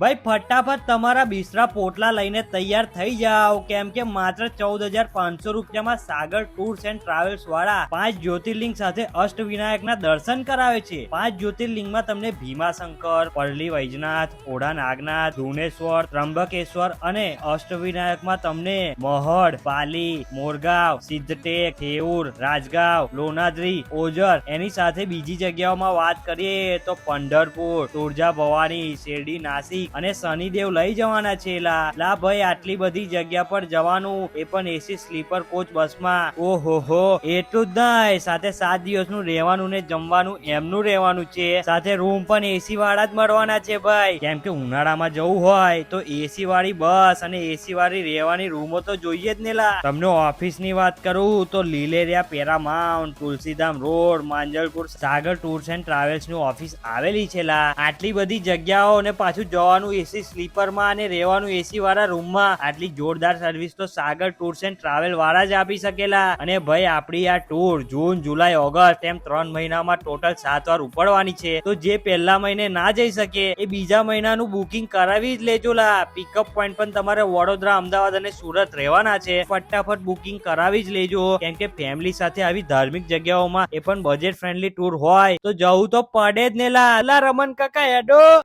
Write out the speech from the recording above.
ભાઈ, ફટાફટ તમારા બિસરા પોટલા લઈને તૈયાર થઈ જાઓ. કેમ કે માત્ર ચૌદ હજાર પાંચસો રૂપિયામાં સાગર ટૂર્સ એન્ડ ટ્રાવેલ્સ વાળા પાંચ જ્યોતિર્લિંગ સાથે અષ્ટવિનાયકના દર્શન કરાવે છે. પાંચ જ્યોતિર્લિંગમાં તમને ભીમાશંકર, પરલી વૈજનાથ, ઓઢા નાગનાથ, ધુનેશ્વર ત્રંબકેશ્વર અને અષ્ટવિનાયકમાં તમને મહડ, પાલી, મોરગાંવ, સિદ્ધટેક થેઉર રાજગાંવ, લોનાદ્રી, ઓજર એની સાથે બીજી જગ્યાઓમાં વાત કરીએ તો પંઢરપુર, તુર્જા ભવાની, શેરડી, નાસિક અને શનિદેવ લઈ જવાના છે. લા ભાઈ, આટલી બધી જગ્યા પર જવાનું. એ પણ એસી સ્લીપર કોચ બસમાં. ઓહો હો એટલું જ નહીં. સાથે સાત દિવસનું રહેવાનું ને જમવાનું એમનું રહેવાનું છે. સાથે રૂમ પણ એસી વાળા જ મળવાના છે ભાઈ. કેમ કે ઉનાળામાં જવું હોય તો એસી વાળી બસ અને એસી વાળી રહેવાની રૂમો તો જોઈએ જ ને લા. તમને ઓફિસની વાત કરું તો લીલેરિયા, Paramount, Tulsidham road, Manjalpur, Sagar tours and ટ્રાવેલ્સની office આવેલી છે લા. આટલી બધી જગ્યાઓ ને પાછું જવાનું એસી સ્લીપરમાં અને રહેવાનું એસી વાળા રૂમમાં. આટલી જોરદાર સર્વિસ તો સાગર ટૂર્સ એન્ડ ટ્રાવેલ વાળા જ આપી શકેલા. અને ભાઈ, આપણી આ ટૂર જૂન, જુલાઈ, ઓગસ્ટ એમ ત્રણ મહિનામાં ટોટલ સાત વાર ઉપડવાની છે. તો જે પહેલા મહિને ના જઈ શકે, એ બીજા મહિનાનું બુકિંગ કરાવી જ લેજો લા. પિકઅપ પોઈન્ટ પણ તમારે વડોદરા, અમદાવાદ અને સુરત રહેવાના છે. ફટાફટ બુકિંગ કરાવી જ લેજો. કેમ કે ફેમિલી સાથે આવી ધાર્મિક જગ્યાઓમાં એ પણ બજેટ ફ્રેન્ડલી ટૂર હોય. તો જવું તો પડે જ ને લા. રમન કાકા એડો